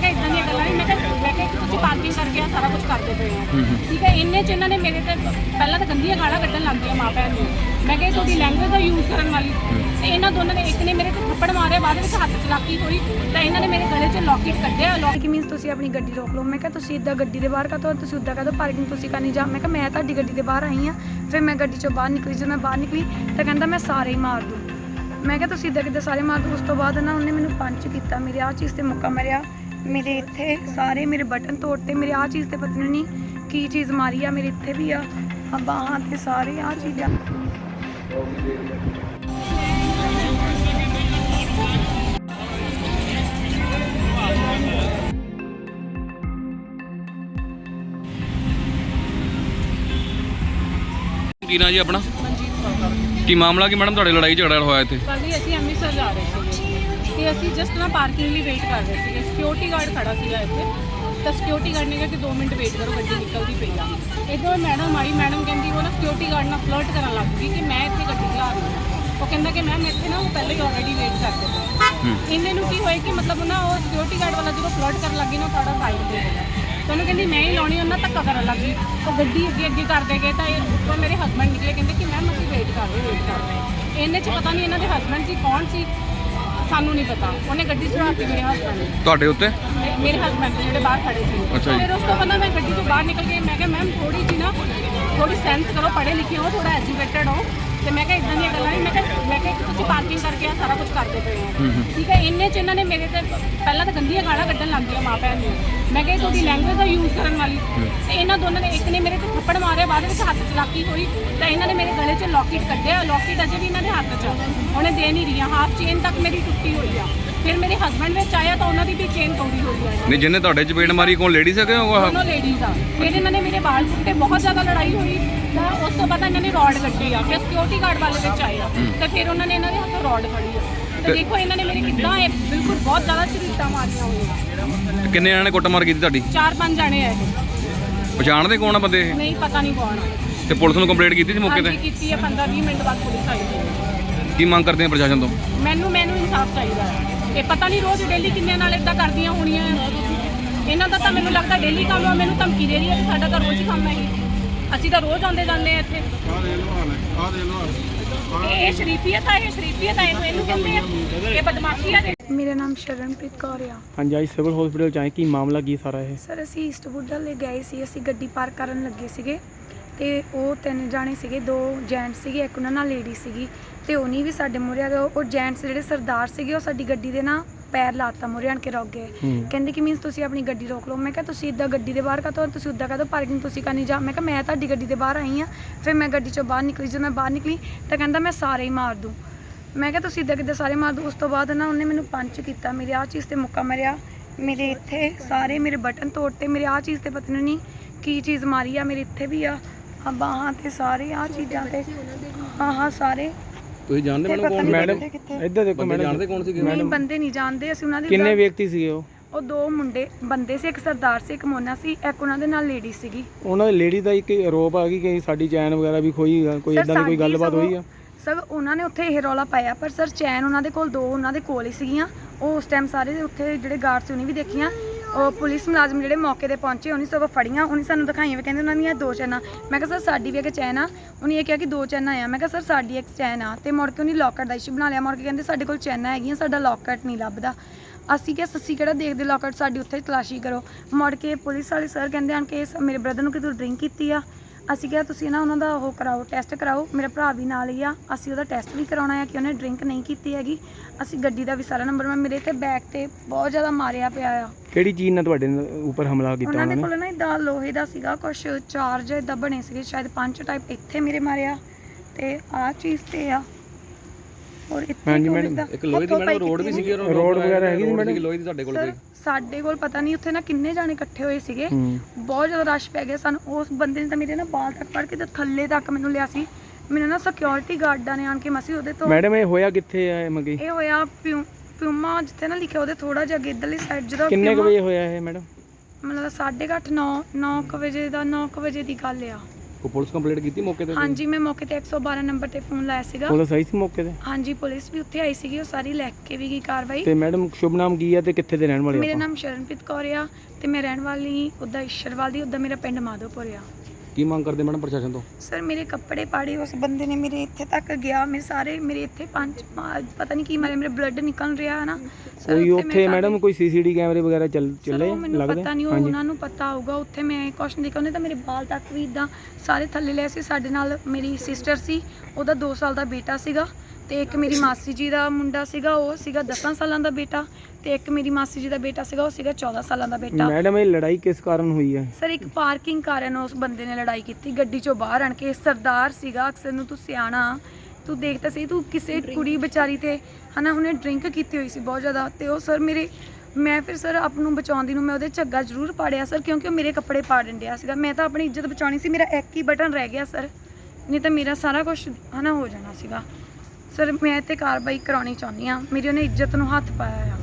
ਕਿਹਾ ਇਦਾਂ ਦੀਆਂ ਗੱਲਾਂ ਨਹੀਂ ਮੈਂ ਕਿਹਾ ਮੈਂ ਕਿਹਾ ਕਿ ਤੁਸੀਂ ਪਾਰਕਿੰਗ ਕਰਕੇ ਆ ਸਾਰਾ ਕੁਝ ਕਰਦੇ ਪਏ ਹੋ। ਠੀਕ ਹੈ ਇੰਨੇ ਚ ਇਹਨਾਂ ਨੇ ਮੇਰੇ ਤੇ ਪਹਿਲਾਂ ਤਾਂ ਗੰਦੀਆਂ ਗਾਲਾਂ ਕੱਢਣ ਲੱਗ ਗਈਆਂ ਮਾਂ ਭੈਣ ਨੂੰ। ਮੈਂ ਕਿਹਾ ਇਹ ਤੁਹਾਡੀ ਲੈਂਗੁਏਜ ਦਾ ਯੂਜ਼ ਕਰਨ ਵਾਲੀ। ਤੇ ਇਹਨਾਂ ਦੋਨਾਂ ਨੇ ਇੱਕ ਨੇ ਮੇਰੇ ਤੇ ਥੱਪੜ ਮਾਰਿਆ ਬਾਅਦ ਵਿੱਚ ਹੱਥ ਚਲਾਕੀ ਹੋਈ ਤਾਂ ਇਹਨਾਂ ਨੇ ਮੇਰੇ ਗਲੇ 'ਚ ਲੌਕਟ ਕੱਢਿਆ ਲੌਕ ਕਿ ਮੀਨਸ ਤੁਸੀਂ ਆਪਣੀ ਗੱਡੀ ਰੋਕ ਲਓ। ਮੈਂ ਕਿਹਾ ਤੁਸੀਂ ਇੱਦਾਂ ਗੱਡੀ ਦੇ ਬਾਹਰ ਕਾਹਤੋਂ ਤੁਸੀਂ ਉੱਦਾਂ ਕਾਹਤੋਂ ਪਾਰਕਿੰਗ ਤੁਸੀਂ ਕਰਨੀ? ਜਾ ਮੈਂ ਕਿਹਾ ਮੈਂ ਤੁਹਾਡੀ ਗੱਡੀ ਦੇ ਬਾਹਰ ਆਈ ਆ ਫਿਰ ਮੈਂ ਗੱਡੀ ਚੋਂ ਬਾਹਰ ਨਿਕਲੀ। ਜਦੋਂ ਮੈਂ ਬਾਹਰ ਨਿਕਲੀ ਤਾਂ ਕਹਿੰਦਾ ਮੈਂ ਸਾਰੇ ਹੀ ਮਾਰ ਦੂੰ। ਮੈਂ ਕਿਹਾ ਤੁਸੀਂ ਇੱਦਾਂ ਕਿੱਦਾਂ ਸਾਰੇ ਮਾਰ ਦੂੰ? ਉਸ ਤੋਂ ਬਾਅਦ ਨਾ ਉਹਨੇ ਮੈਨੂੰ ਪੰਚ ਕੀਤਾ ਮੇਰੇ ਆਹ ਚੀਜ਼ ਤੇ ਮੁੱਕਾ ਮਾਰਿਆ ਮੇਰੇ ਇੱਥੇ ਸਾਰੇ ਮੇਰੇ ਬਟਨ ਤੋੜਤੇ ਮੇਰੇ ਆਹ ਚੀਜ਼ ਤੇ ਪਤਾ ਨਹੀਂ ਕੀ ਚੀਜ਼ ਮਾਰੀ ਆ ਮੇਰੇ ਇੱਥੇ ਵੀ ਆ। ਆ ਬਾਹਾਂ ਤੇ ਸਾਰੇ ਆਹ ਚੀਜ਼ਾਂ। ਕੀ ਨਾਂ ਜੀ ਆਪਣਾ? ਮਨਜੀਤ ਕੌਰ। ਕੀ ਮਾਮਲਾ ਕੀ ਮੈਡਮ? ਤੁਹਾਡੇ ਲੜਾਈ ਝਗੜਾ ਹੋਇਆ ਇੱਥੇ? ਕੱਲ੍ਹ ਹੀ ਅਸੀਂ ਅੰਮ੍ਰਿਤਸਰ ਜਾ ਰਹੇ ਸੀਗੇ। ਤੇ ਅਸੀਂ ਜਸਟ ਨਾ ਪਾਰਕਿੰਗ ਲਈ ਵੇਟ ਕਰ ਰਹੇ ਸੀਗੇ। ਸਿਕਿਉਰਿਟੀ ਗਾਰਡ ਖੜਾ ਸੀਗਾ ਇੱਥੇ। ਤਾਂ ਸਿਕਿਉਰਿਟੀ ਗਾਰਡ ਨੇ ਕਿਹਾ ਕਿ 2 ਮਿੰਟ ਵੇਟ ਕਰੋ ਗੱਡੀ ਨਿਕਲਦੀ ਪਈ ਆ। ਇਦੋਂ ਮੈਡਮ ਆਈ ਮੈਡਮ ਕਹਿੰਦੀ ਉਹ ਨਾ ਸਿਕਿਉਰਿਟੀ ਗਾਰਡ ਨਾਲ ਫਲਰਟ ਕਰਨ ਲੱਗ ਗਈ ਕਿ ਮੈਂ ਇੱਥੇ ਗੱਡੀ ਚਲਾ ਰਹੀ ਉਹ ਕਹਿੰਦਾ ਕਿ ਮੈਮ ਇੱਥੇ ਨਾ ਉਹ ਪਹਿਲਾਂ ਹੀ ਆਲਰੇਡੀ ਵੇਟ ਕਰਦੇ ਪਏ ਇਹਨੇ ਨੂੰ ਕੀ ਹੋਇਆ ਕਿ ਮਤਲਬ ਨਾ ਉਹ ਸਿਕਿਉਰਿਟੀ ਗਾਰਡ ਵਾਲਾ ਜਦੋਂ ਫਲਰਟ ਕਰਨ ਲੱਗੀ ਨਾ ਥੋੜਾ ਸਾਈਡ ਤੇ ਹੋ ਗਿਆ। ਤਾਂ ਉਹਨੂੰ ਕਹਿੰਦੀ ਮੈਂ ਹੀ ਲਾਉਣੀ ਉਹਨਾਂ ਧੱਕਾ ਕਰਨ ਲੱਗੀ ਉਹ ਗੱਡੀ ਅੱਗੇ ਅੱਗੇ ਕਰਦੇ ਗਏ ਤਾਂ ਇਹ ਉੱਪਰੋਂ ਮੇਰੇ ਹਸਬੰਡ ਨਿਕਲੇ ਕਹਿੰਦੇ ਕਿ ਮੈਮ ਅਸੀਂ ਵੇਟ ਕਰ ਰਹੇ ਵੇਟ ਕਰ ਰਹੇ ਇਹਨੇ ਚ ਪਤਾ ਨਹੀਂ ਇਹਨਾਂ ਦੇ ਹਸਬੰਡ ਸੀ ਕੌਣ ਸੀ? ਸਾਨੂੰ ਨਹੀਂ ਪਤਾ। ਉਹਨੇ ਗੱਡੀ ਚੜਾਤੀ ਮੇਰੇ ਹਸਬੰਡ ਨੇ ਤੁਹਾਡੇ ਉੱਤੇ? ਮੇ- ਮੇਰੇ ਹਸਬੰਡ ਜਿਹੜੇ ਬਾਹਰ ਖੜੇ ਸੀ। ਅੱਛਾ ਜੀ। ਫਿਰ ਉਸ ਤੋਂ ਬਾਅਦ ਮੈਂ ਗੱਡੀ ਤੋਂ ਬਾਹਰ ਨਿਕਲ ਕੇ ਮੈਂ ਕਿਹਾ ਮੈਮ ਥੋੜੀ ਜੀ ਨਾ ਥੋੜੀ ਸੈਂਸ ਕਰੋ ਪੜ੍ਹੇ ਲਿਖੇ ਹੋ ਥੋੜਾ ਐਜੂਕੇਟਡ ਹੋ। ਤੇ ਮੈਂ ਕਿਹਾ ਇਦਾਂ ਦੀਆਂ ਗੱਲਾਂ ਨਹੀਂ ਮੈਂ ਕਿਹਾ ਮੈਂ ਕਿਹਾ ਕਿ ਤੁਸੀਂ ਪਾਰਕਿੰਗ ਕਰਕੇ ਆ ਸਾਰਾ ਕੁਝ ਕਰਦੇ ਪਏ ਹੋ। ਠੀਕ ਹੈ ਇੰਨੇ ਚ ਇਹਨਾਂ ਨੇ ਮੇਰੇ ਤੇ ਪਹਿਲਾਂ ਤਾਂ ਗੰਦੀਆਂ ਗਾਲਾਂ ਕੱਢਣ ਲੱਗ ਗਈਆਂ ਮਾਂ ਭੈਣ ਨੂੰ। ਮੈਂ ਕਿਹਾ ਇਹ ਤੁਹਾਡੀ ਲੈਂਗੁਏਜ ਦਾ ਯੂਜ਼ ਕਰਨ ਵਾਲੀ। ਤੇ ਇਹਨਾਂ ਦੋਨਾਂ ਨੇ ਇੱਕ ਨੇ ਮੇਰੇ ਤੇ ਥੱਪੜ ਮਾਰਿਆ ਬਾਅਦ ਵਿੱਚ ਹੱਥ ਚਲਾਕੀ ਹੋਈ ਤਾਂ ਇਹਨਾਂ ਨੇ ਮੇਰੇ ਗਲੇ 'ਚ ਲੌਕਟ ਕੱਢਿਆ। ਲੌਕਟ ਅਜੇ ਵੀ ਇਹਨਾਂ ਦੇ ਹੱਥ 'ਚ। ਉਹਨੇ ਦੇ ਨਹੀਂ ਰਹੀਆਂ। ਹਾਫ ਚੇਨ ਤੱਕ ਮੇਰੀ ਟੁੱਟੀ ਹੋਈ ਆ। ਫਿਰ ਮੇਰੇ ਹਸਬੰਡ ਵਿੱਚ ਆਇਆ ਤਾਂ ਉਹਨਾਂ ਦੀ ਵੀ ਚੇਨ ਤੋੜੀ ਹੋਈ ਆ ਨਹੀਂ ਜਿਹਨੇ ਤੁਹਾਡੇ ਚਪੇੜ ਮਾਰੀ ਕੋਣ ਲੇਡੀ ਸਕੇ ਉਹ? ਦੋਨੋਂ ਲੇਡੀਜ਼ ਆ। ਫਿਰ ਇਹਨਾਂ ਨੇ ਮੇਰੇ ਵਾਲ ਫੁੱਟੇ ਬਹੁਤ ਜ਼ਿਆਦਾ ਲੜਾਈ ਹੋਈ। ਤਾਂ ਉਸ ਤੋਂ ਬਾਅਦ ਇਹਨਾਂ ਨੇ ਰੋਡ ਕੱਢੀ ਆ ਫਿਰ ਸਿਕਿਉਰਿਟੀ ਗਾਰਡ ਵਾਲੇ ਵਿੱਚ ਆਏ ਆ। ਤੇ ਫਿਰ ਉਹਨਾਂ ਨੇ ਇਹਨਾਂ ਦੇ ਹੱਥੋਂ ਰੋਡ ਫੜੀ ਆ। ਤੇ ਦੇਖੋ ਇਹਨਾਂ ਨੇ ਮੇਰੇ ਕਿੱਦਾਂ ਇਹ ਬਿਲਕੁਲ ਬਹੁਤ ਜ਼ਿਆਦਾ ਚਰੀਟਾਂ ਮਾਰੀਆਂ ਹੋਈਆਂ। ਕਿੰਨੇ ਜਣਾਂ ਨੇ ਕੁੱਟਮਾਰ ਕੀਤੀ ਤੁਹਾਡੀ? ਚਾਰ ਪੰਜ ਜਾਣੇ ਆ ਇਹ। ਪਛਾਣਦੇ ਕੌਣ ਆ ਬੰਦੇ ਇਹ? ਨਹੀਂ ਪਤਾ ਨਹੀਂ ਕੌਣ ਆ। ਤੇ ਪੁਲਿਸ ਨੂੰ ਕੰਪਲੇਂਟ ਕੀਤੀ ਸੀ ਮੌਕੇ ਹਾਂਜੀ ਤੇ ਕੀਤੀ ਆ 15 20 ਮਿੰਟ ਬਾਅਦ ਪੁਲਿਸ ਆਈ। ਸੀ। ਕੀ ਮੰਗ ਕਰਦੇ ਆ ਪ੍ਰਸ਼ਾਸਨ ਤੋਂ? ਮੈਨੂੰ ਮੈਨੂੰ ਇਨਸਾਫ ਚਾਹੀਦਾ ਹੈ। ਇਹ ਪਤਾ ਨਹੀਂ ਰੋਜ਼ ਡੇਲੀ ਕਿੰਨਿਆਂ ਨਾਲ ਇਦਾਂ ਕਰਦੀਆਂ ਹੋਣੀਆਂ। ਇਹਨਾਂ ਦਾ ਤਾਂ ਮੈਨੂੰ ਲੱਗਦਾ ਡੇਲੀ ਕੰਮ ਆ ਮੈਨੂੰ ਧਮਕੀ ਦੇ ਰਹੀ ਹੈ ਕਿ ਸਾਡਾ ਤਾਂ ਰੋਜ਼ ਹੀ ਕੰਮ ਹੈ ਇਹ। ਅਸੀਂ ਤਾਂ ਰੋਜ਼ ਆਉਂਦੇ ਜਾਂਦੇ ਆ ਇੱਥੇ। ਇਹ ਇਹ ਸ਼ਰੀਫੀਅਤ ਆ ਇਹ ਸ਼ਰੀਫੀਅਤ ਆ ਇਹਨੂੰ ਇਹਨੂੰ ਕਹਿੰਦੇ ਆ ਇਹ ਬਦਮਾਸ਼ੀ ਆ ਮੇਰਾ ਨਾਮ ਸ਼ਰਨਪ੍ਰੀਤ ਕੌਰ ਆ। ਹਾਂਜੀ ਅੱਜ ਸਿਵਲ ਹਸਪੀਟਲ ਚ ਆਏ ਕੀ ਮਾਮਲਾ ਕੀ ਸਾਰਾ ਇਹ? ਸਰ ਅਸੀਂ ਈਸਟ ਬੁੱਢਲ ਗਏ ਸੀ ਅਸੀਂ ਗੱਡੀ ਪਾਰਕ ਕਰਨ ਲੱਗੇ ਸੀਗੇ। ਤੇ ਉਹ ਤਿੰਨ ਜਾਣੇ ਸੀਗੇ ਦੋ ਜੈਂਟਸ ਸੀਗੇ ਇੱਕ ਉਹਨਾਂ ਨਾਲ ਲੇਡੀ ਸੀਗੀ ਤੇ ਉਹਨੀ ਵੀ ਸਾਡੇ ਮੂਹਰੇ ਆ ਗਏ ਉਹ ਜੈਂਟਸ ਜਿਹੜੇ ਸਰਦਾਰ ਸੀਗੇ ਉਹ ਸਾਡੀ ਗੱਡੀ ਦੇ ਨਾ ਪੈਰ ਲਾਤਾ ਮੂਹਰੇ ਆਣ ਕੇ। ਰੁਕ ਗਏ। ਕਹਿੰਦੇ ਕਿ ਮੀਨਸ ਤੁਸੀਂ ਆਪਣੀ ਗੱਡੀ ਰੋਕ ਲਓ। ਮੈਂ ਕਿਹਾ ਤੁਸੀਂ ਇੱਦਾਂ ਗੱਡੀ ਦੇ ਬਾਹਰ ਕਾਹਤੋਂ ਤੁਸੀਂ ਉੱਦਾਂ ਕਾਹਤੋਂ ਪਾਰਕਿੰਗ ਤੁਸੀਂ ਕਰਨੀ? ਜਾ ਮੈਂ ਕਿਹਾ ਮੈਂ ਤੁਹਾਡੀ ਗੱਡੀ ਦੇ ਬਾਹਰ ਆਈ ਆ। ਫਿਰ ਮੈਂ ਗੱਡੀ ਚੋਂ ਬਾਹਰ ਨਿਕਲੀ। ਜਦੋਂ ਮੈਂ ਬਾਹਰ ਨਿਕਲੀ ਤਾਂ ਕਹਿੰਦਾ ਮੈਂ ਸਾਰੇ ਹੀ ਮਾਰ ਦੂੰ। ਮੈਂ ਕਿਹਾ ਤੁਸੀਂ ਇੱਦਾਂ ਕਿੱਦਾਂ ਸਾਰੇ ਮਾਰ ਦੂੰ? ਉਸ ਤੋਂ ਬਾਅਦ ਨਾ ਉਹਨੇ ਮੈਨੂੰ ਪੰਚ ਕੀਤਾ। ਮੇਰੇ ਆਹ ਚੀਜ਼ ਤੇ ਮੁੱਕਾ ਮਾਰਿਆ। ਮੇਰੇ ਇੱਥੇ ਸਾਰੇ ਮੇਰੇ ਬਟਨ ਤੋੜਤੇ। ਮੇਰੇ ਆਹ ਚੀਜ਼ ਤੇ ਪਤਾ ਨਹੀਂ ਕੀ ਚੀਜ਼ ਮਾਰੀ ਆ। ਮੇਰੇ ਇੱਥੇ ਵੀ ਆ। ਆ ਬਾਹਾਂ ਤੇ ਸਾਰੇ ਆਹ ਚੀਜ਼ਾਂ ਤੇ। ਹਾਂ ਹਾਂ ਸਾਰੇ। ਤੁਸੀਂ ਜਾਣਦੇ ਤੇ ਪਤਾ ਨੀ ਮੈਡਮ ਇੱਧਰ ਦੇਖੋ ਮੈਡਮ ਜਾਣਦੇ ਕੌਣ ਸੀਗੇ? ਨਹੀਂ ਬੰਦੇ ਨਹੀਂ ਜਾਣਦੇ। ਅਸੀਂ ਉਹਨਾਂ ਦੇ ਕਿੰਨੇ ਵਿਅਕਤੀ ਸੀਗੇ ਉਹ? ਉਹ ਦੋ ਮੁੰਡੇ ਬੰਦੇ ਸੀ ਇੱਕ ਸਰਦਾਰ ਸੀ ਇੱਕ ਮੋਨਾ ਸੀ ਇੱਕ ਉਹਨਾਂ ਦੇ ਨਾਲ ਲੇਡੀ ਸੀਗੀ। ਉਹਨਾਂ ਦੀ ਲੇਡੀ ਦਾ ਇੱਕ ਆਰੋਪ ਆ ਕਿ ਕਿ ਸਾਡੀ ਚੈਨ ਵਗੈਰਾ ਵੀ ਖੋਈ ਆ, ਕੋਈ ਇਦਾਂ ਦੀ ਕੋਈ ਸਾਡੀ ਗੱਲਬਾਤ ਹੋਈ ਆ? ਸਰ ਉਹਨਾਂ ਨੇ ਉੱਥੇ ਇਹ ਰੌਲਾ ਪਾਇਆ ਪਰ ਸਰ ਚੈਨ ਉਹਨਾਂ ਦੇ ਕੋਲ ਦੋ ਉਹਨਾਂ ਦੇ ਕੋਲ ਹੀ ਸੀਗੀਆਂ। ਉਹ ਉਸ ਟਾਈਮ ਸਾਰੇ ਉੱਥੇ ਜਿਹੜੇ ਗਾਰਡ ਸੀ ਉਹਨੇ ਵੀ ਦੇਖੀਆਂ। ਉਹ ਪੁਲਿਸ ਮੁਲਾਜ਼ਮ ਜਿਹੜੇ ਮੌਕੇ ਤੇ ਪਹੁੰਚੇ, ਉਹਨੇ ਸਗੋਂ ਫੜੀਆਂ, ਉਹਨੇ ਸਾਨੂੰ ਦਿਖਾਈਆਂ ਵੀ ਕਹਿੰਦੇ ਉਹਨਾਂ ਦੀਆਂ ਦੋ ਚੈਨਾਂ। ਮੈਂ ਕਿਹਾ, ਸਰ, ਸਾਡੀ ਵੀ ਇੱਕ ਚੈਨ ਆ। ਉਹਨੇ ਇਹ ਕਿਹਾ ਕਿ ਦੋ ਚੈਨਾਂ ਆ। ਮੈਂ ਕਿਹਾ, ਸਰ, ਸਾਡੀ ਇੱਕ ਚੈਨ ਆ। ਤੇ ਮੁੜ ਕੇ ਉਹਨੇ ਲੋਕਰ ਦਾ ਇਸ਼ੂ ਬਣਾ ਲਿਆ। ਮੁੜ ਕੇ ਕਹਿੰਦੇ, ਸਾਡੇ ਕੋਲ ਚੈਨਾਂ ਹੈਗੀਆਂ, ਸਾਡਾ ਲੋਕਟ ਨਹੀਂ ਲੱਭਦਾ। ਅਸੀਂ ਕਿਹਾ, ਸੱਸੀ, ਕਿਹੜਾ ਦੇਖਦੇ ਲੋਕਟ ਸਾਡੀ ਉੱਥੇ ਤਲਾਸ਼ੀ ਕਰੋ। ਮੁੜ ਕੇ ਪੁਲਿਸ ਵਾਲੇ ਸਰ ਕਹਿੰਦੇ ਹਨ ਕਿ ਮੇਰੇ ਬ੍ਰਦਰ ਨੂੰ ਕਿਤੇ ਡਰਿੰਕ ਕੀਤੀ ਆ? ਅਸੀਂ ਕਿਹਾ ਤੁਸੀਂ ਨਾ ਉਹਨਾਂ ਦਾ ਉਹ ਕਰਾਓ ਟੈਸਟ ਕਰਾਓ ਮੇਰਾ ਭਰਾ ਵੀ ਨਾਲ ਹੀ ਆ। ਅਸੀਂ ਉਹਦਾ ਟੈਸਟ ਵੀ ਕਰਾਉਣਾ ਹੈ ਕਿ ਉਹਨੇ ਡਰਿੰਕ ਨਹੀਂ ਕੀਤੀ ਹੈਗੀ। ਅਸੀਂ ਗੱਡੀ ਦਾ ਵੀ ਸਾਰਾ ਨੰਬਰ ਮੈਂ ਮੇਰੇ ਤੇ ਬੈਕ ਤੇ ਬਹੁਤ ਜ਼ਿਆਦਾ ਮਾਰਿਆ ਪਿਆ ਆ। ਕਿਹੜੀ ਚੀਜ਼ ਨਾਲ ਤੁਹਾਡੇ ਨਾਲ ਉੱਪਰ ਹਮਲਾ ਕੀਤਾ ਉਹਨਾਂ ਦੇ ਨੇ? ਕੋਲ ਨਾ ਇਦਾਂ ਲੋਹੇ ਦਾ ਸੀਗਾ ਕੁਝ ਚਾਰਜ ਇਦਾਂ ਬਣੇ ਸੀਗੇ ਸ਼ਾਇਦ ਪੰਜ ਟਾਈਪ ਇੱਥੇ ਮੇਰੇ ਮਾਰਿਆ। ਤੇ ਆਹ ਚੀਜ਼ ਤੇ ਆ। ਔਰ ਇੱਥੇ ਹਾਂਜੀ ਮੈਡਮ, ਇੱਕ ਲੋਹੇ ਦੀ ਹੱਥੋਂ ਮੈਡਮ ਪਾਈ ਰੋਡ ਵੀ ਕੀਤੀ ਸੀਗੀ ਰੋਡ ਵਗੈਰਾ ਹੈਗੀ ਸੀ ਮੈਡਮ? ਲੋਹੇ ਦੀ ਤੁਹਾਡੇ ਕੋਲ ਸਰ ਕੋਈ ਸਾਡੇ ਕੋਲ ਪਤਾ ਨਹੀਂ ਉੱਥੇ ਨਾ ਕਿੰਨੇ ਜਾਣੇ ਇਕੱਠੇ ਹੋਏ ਸੀਗੇ। ਹੂੰ। ਬਹੁਤ ਜ਼ਿਆਦਾ ਰਸ਼ ਪੈ ਗਿਆ ਸਾਨੂੰ। ਉਸ ਬੰਦੇ ਨੇ ਤਾਂ ਮੇਰੇ ਨਾ ਬਾਲ ਤੱਕ ਫੜ ਕੇ ਤੇ ਥੱਲੇ ਤੱਕ ਮੈਨੂੰ ਲਿਆ ਸੀ। ਮੈਨੂੰ ਨਾ ਸਿਕਿਉਰਿਟੀ ਗਾਰਡਾਂ ਨੇ ਆਣ ਕੇ ਮਸੀ ਉਹਦੇ ਤੋਂ ਮੈਡਮ ਇਹ ਹੋਇਆ ਕਿੱਥੇ ਆ ਇਹ ਮੰਗੀ? ਇਹ ਹੋਇਆ ਪਿਊ ਪਿਊਮਾ ਜਿੱਥੇ ਨਾ ਲਿਖਿਆ ਉਹਦੇ ਥੋੜਾ ਜਿਹਾ ਅੱਗੇ ਇੱਧਰਲੀ ਸਾਈਡ ਜਦੋਂ ਕਿੰਨੇ ਕੁ ਪਿਊਮਾ- ਵਜੇ ਹੋਇਆ ਇਹ ਮੈਡਮ ਮਤਲਬ 8:30 9 9 ਵਜੇ ਦਾ 9 ਵਜੇ ਦੀ ਗੱਲ ਆ। ਕੋਈ ਪੁਲਿਸ ਕੰਪਲੇਂਟ ਕੀਤੀ ਮੌਕੇ ਤੇ ਹਾਂਜੀ ਮੈਂ ਮੌਕੇ ਤੇ 112 ਨੰਬਰ ਤੇ ਫੋਨ ਲਾਇਆ ਸੀਗਾ। ਪੁਲਿਸ ਆਈ ਸੀ ਮੌਕੇ ਤੇ? ਹਾਂਜੀ ਪੁਲਿਸ ਵੀ ਉੱਥੇ ਆਈ ਸੀਗੀ ਉਹ ਸਾਰੀ ਲੈ ਕੇ ਵੀ ਗਈ ਕਾਰਵਾਈ। ਤੇ ਮੈਡਮ ਸ਼ੁਭ ਨਾਮ ਕੀ ਹੈ ਤੇ ਕਿੱਥੇ ਦੇ ਰਹਿਣ ਵਾਲੇ ਮੇਰਾ ਆਪਾਂ? ਨਾਮ ਸ਼ਰਨਪ੍ਰੀਤ ਕੌਰ ਆ ਤੇ ਮੈਂ ਰਹਿਣ ਵਾਲੀ ਉੱਦਾਂ ਈਸ਼ਰਵਾਲ ਦੀ ਉੱਦਾਂ ਮੇਰਾ ਪਿੰਡ ਮਾਧੋਪੁਰ ਆ। ਕੀ ਮੰਗ ਕਰਦੇ ਮੈਡਮ ਪ੍ਰਸ਼ਾਸਨ ਤੋਂ? ਸਰ ਮੇਰੇ ਕੱਪੜੇ ਪਾੜੇ ਉਸ ਬੰਦੇ ਨੇ ਮੇਰੇ ਇੱਥੇ ਤੱਕ ਗਿਆ ਮੇਰੇ ਸਾਰੇ ਮੇਰੇ ਇੱਥੇ ਪੰਜ ਪਤਾ ਨਹੀਂ ਕੀ ਮਾਰੇ ਮੇਰੇ ਬਲੱਡ ਨਿਕਲ ਰਿਹਾ ਹੈ ਨਾ। ਸਰ ਕੋਈ ਉੱਥੇ ਮੈਡਮ ਕੋਈ ਸੀਸੀਟੀ ਕੈਮਰੇ ਵਗੈਰਾ ਚੱਲ ਸਰ, ਚੱਲੇ ਉਹ ਮੈਨੂੰ ਲੱਗਦੇ? ਪਤਾ ਨਹੀਂ ਉਹ ਉਹਨਾਂ ਨੂੰ ਪਤਾ ਹੋਊਗਾ। ਉੱਥੇ ਮੈਂ ਕੁਛ ਨਹੀਂ ਦੇਖਿਆ ਉਹਨੇ ਤਾਂ ਮੇਰੇ ਬਾਲ ਤੱਕ ਵੀ ਇਦਾਂ ਸਾਰੇ ਥੱਲੇ ਲਏ ਸੀ ਸਾਡੇ ਨਾਲ ਮੇਰੀ ਸਿਸਟਰ ਸੀ ਉਹਦਾ 2 ਸਾਲ ਦਾ ਬੇਟਾ ਸੀਗਾ। ਤੇ ਇੱਕ ਮੇਰੀ ਮਾਸੀ ਜੀ ਦਾ ਮੁੰਡਾ ਸੀਗਾ ਉਹ ਸੀਗਾ 10 ਸਾਲਾਂ ਦਾ ਬੇਟਾ ਤੇ ਇੱਕ ਮੇਰੀ ਮਾਸੀ ਜੀ ਦਾ ਬੇਟਾ ਸੀਗਾ ਉਹ ਸੀਗਾ 14 ਸਾਲਾਂ ਦਾ ਬੇਟਾ। ਮੈਡਮ ਇਹ ਲੜਾਈ ਕਿਸ ਕਾਰਨ ਹੋਈ ਹੈ? ਸਰ ਇੱਕ ਪਾਰਕਿੰਗ ਕਾਰਨ ਉਸ ਬੰਦੇ ਨੇ ਲੜਾਈ ਕੀਤੀ। ਗੱਡੀ ਚੋਂ ਬਾਹਰ ਆਣ ਕੇ ਸਰਦਾਰ ਸੀਗਾ ਅਕਸਰ ਨੂੰ ਤੂੰ ਸਿਆਣਾ ਤੂੰ ਦੇਖਦਾ ਸੀ ਤੂੰ ਕਿਸੇ ਕੁੜੀ ਵਿਚਾਰੀ ਤੇ ਹਨਾ ਉਹਨੇ ਡਰਿੰਕ ਕੀਤੀ ਹੋਈ ਸੀ ਬਹੁਤ ਜ਼ਿਆਦਾ। ਤੇ ਉਹ ਸਰ ਮੇਰੇ ਮੈਂ ਫਿਰ ਸਰ ਆਪ ਨੂੰ ਬਚਾਉਂਦੀ ਨੂੰ ਮੈਂ ਉਹਦੇ ਝੱਗਾ ਜ਼ਰੂਰ ਪਾੜਿਆ ਸਰ ਕਿਉਂਕਿ ਉਹ ਮੇਰੇ ਕੱਪੜੇ ਪਾੜਨ ਡਿਆ ਸੀਗਾ। ਮੈਂ ਤਾਂ ਆਪਣੀ ਇੱਜ਼ਤ ਬਚਾਉਣੀ ਸੀ ਮੇਰਾ ਇੱਕ ਹੀ ਬਟਨ ਰਹਿ ਗਿਆ ਸਰ। ਨਹੀਂ ਤਾਂ ਮੇਰਾ ਸਾਰਾ ਕੁਝ ਹਨਾ ਹੋ ਜਾਣਾ ਸੀਗਾ। ਸਰ ਮੈਂ ਤੇ ਕਾਰਵਾਈ ਕਰਾਉਣੀ ਚਾਹੁੰਦੀ ਆ ਮੇਰੀ ਉਹਨੇ ਇੱਜ਼ਤ ਨੂੰ ਹੱਥ ਪਾਇਆ ਆ।